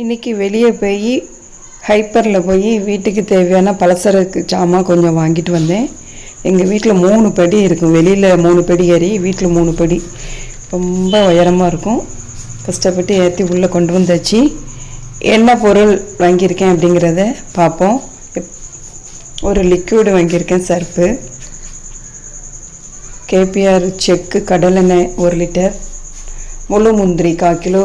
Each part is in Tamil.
இன்றைக்கி வெளியே போய் ஹைப்பரில் போய் வீட்டுக்கு தேவையான பலசரக்கு சாமான் கொஞ்சம் வாங்கிட்டு வந்தேன். எங்கள் வீட்டில் மூணு படி இருக்கும். வெளியில் மூணு படி ஏறி வீட்டில் மூணு படி. ரொம்ப உயரமாக இருக்கும். கஷ்டப்பட்டு ஏற்றி உள்ளே கொண்டு வந்தாச்சு. என்ன பொருள் வாங்கியிருக்கேன் அப்படிங்கிறத பார்ப்போம் ஒரு லிக்யூடு வாங்கியிருக்கேன் சர்ப்பு. கேபிஆர் செக்கு கடலெண்ணெய் ஒரு லிட்டர். முழு முந்திரி கால் கிலோ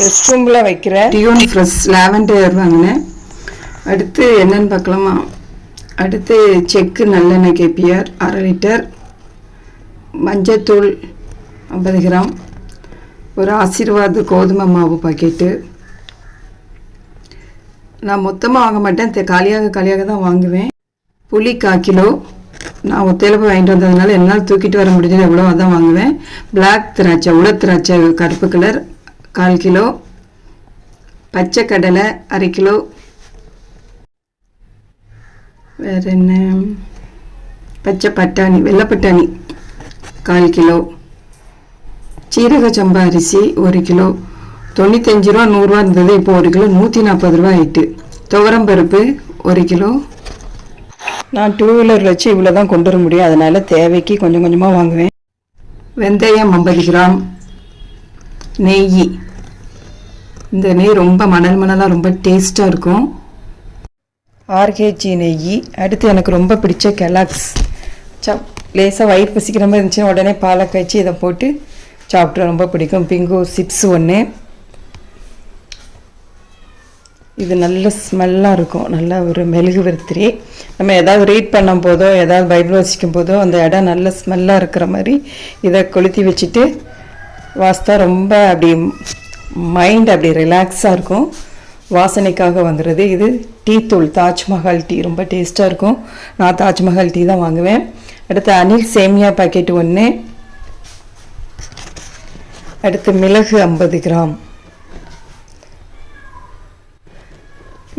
ரெஸ்ட் ரூமில் வைக்கிற. டியூன் ஃப்ரெஷ் லாவெண்டர் வாங்கினேன். அடுத்து என்னன்னு பார்க்கலாமா? அடுத்து செக்கு நல்லெண்ணெய் கேபிஆர் அரை லிட்டர் மஞ்சத்தூள் ஐம்பது கிராம் ஒரு ஆசீர்வாத் கோதுமை மாவு பாக்கெட்டு. நான் மொத்தமாக வாங்க மாட்டேன். காலியாக காலியாக தான் வாங்குவேன். புளி கால் கிலோ. நான் ஒத்தையில் போய் வாங்கிட்டு வந்ததுனால என்னால் தூக்கிட்டு வர முடிஞ்சது எவ்வளோ அதான் வாங்குவேன். பிளாக் திராட்சை உல திராட்சை கருப்பு கலர் கால் கிலோ பச்சை கடலை அரை கிலோ. வேற என்ன? பச்சை பட்டாணி வெள்ளை பட்டாணி கால் கிலோ. சீரக சம்பா அரிசி ஒரு கிலோ. தொண்ணூத்தஞ்சு ரூபா நூறுரூவா இருந்தது இப்போ ஒரு கிலோ. நூற்றி நாற்பது ரூபா ஆயிட்டு. துவரம் பருப்பு ஒரு கிலோ. நான் டூ வீலர் வச்சு இவ்வளோ தான் கொண்டு வர முடியும். அதனால் தேவைக்கு கொஞ்சம் கொஞ்சமாக வாங்குவேன். வெந்தயம் ஐம்பது கிராம். நெய் இந்த நெய் ரொம்ப மணல் மணலாக ரொம்ப டேஸ்ட்டாக இருக்கும். ஆர்கேஜி நெய் அடுத்து எனக்கு ரொம்ப பிடிச்ச கெலாக்ஸ் சப் லேசாக வயிறு பசிக்கிற மாதிரி இருந்துச்சுன்னா உடனே பாலை காய்ச்சி இதை போட்டு சாப்பிட்டு ரொம்ப பிடிக்கும். பிங்கோ சிப்ஸ் ஒன்று இது நல்ல ஸ்மெல்லாக இருக்கும். நல்ல ஒரு மெழுகு வர்த்திரி. நம்ம ஏதாவது ரீட் பண்ணும் போதோ ஏதாவது பைபிள் வசிக்கும் போதோ அந்த இடம் நல்ல ஸ்மெல்லாக இருக்கிற மாதிரி இதை கொளுத்தி வச்சுட்டு வாஸ்தா ரொம்ப அப்படி மைண்ட் அப்படி ரிலாக்ஸாக இருக்கும். வாசனைக்காக வாங்குறது. இது டீ தூள் தாஜ்மஹால் டீ. ரொம்ப டேஸ்ட்டாக இருக்கும். நான் தாஜ்மஹால் டீ தான் வாங்குவேன். அடுத்து அனில் சேமியா பாக்கெட் ஒன்று அடுத்து மிளகு ஐம்பது கிராம்.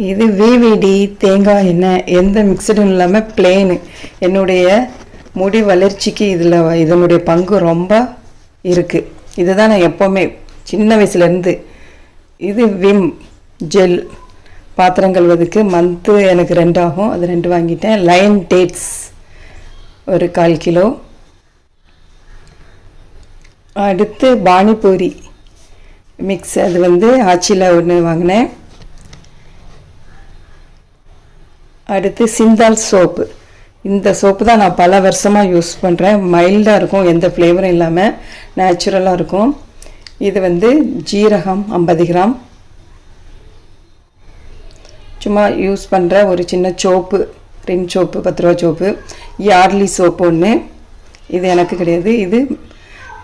இது விவிடி தேங்காய் எண்ணெய். எந்த மிக்சடும் இல்லாமல் பிளெயின் என்னுடைய முடி வளர்ச்சிக்கு இதில் இதனுடைய பங்கு ரொம்ப இருக்குது இதுதான் நான் எப்போவுமே சின்ன வயசுலேருந்து. இது விம் ஜெல் பாத்திரம் கழுவதுக்கு மந்த்து எனக்கு ரெண்டு ஆகும் அது ரெண்டு வாங்கிட்டேன். லைன் டேட்ஸ் ஒரு கால் கிலோ. அடுத்து பானிபூரி மிக்ஸ் அது வந்து ஆச்சியில் ஒன்று வாங்கினேன். அடுத்து சிந்தால் சோப்பு இந்த சோப்பு தான் நான் பல வருஷமாக யூஸ் பண்ணுறேன் மைல்டாக இருக்கும். எந்த ஃப்ளேவரும் இல்லாமல் நேச்சுரலாக இருக்கும். இது வந்து ஜீரகம் ஐம்பது கிராம். சும்மா யூஸ் பண்ணுற ஒரு சின்ன சோப்பு ரின் சோப்பு பத்து ரூபா சோப்பு யார்லி சோப்பு ஒன்று இது எனக்கு கிடையாது. இது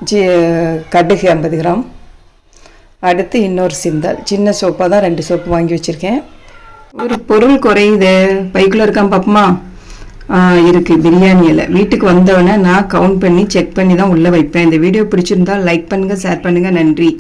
ஜி கடுகு ஐம்பது கிராம். அடுத்து இன்னொரு சிந்தால். சின்ன சோப்பாக தான் ரெண்டு சோப்பு வாங்கி வச்சுருக்கேன். ஒரு பொருள் குறையுது. பைக்குள்ளே இருக்கான் பாப்பமா? இருக்கு பிரியாணி இலை. வீட்டுக்கு வந்தவொடனே நான் கவுண்ட் பண்ணி செக் பண்ணி தான் உள்ளே வைப்பேன். இந்த வீடியோ பிடிச்சிருந்தா லைக் பண்ணுங்கள் ஷேர் பண்ணுங்கள் நன்றி.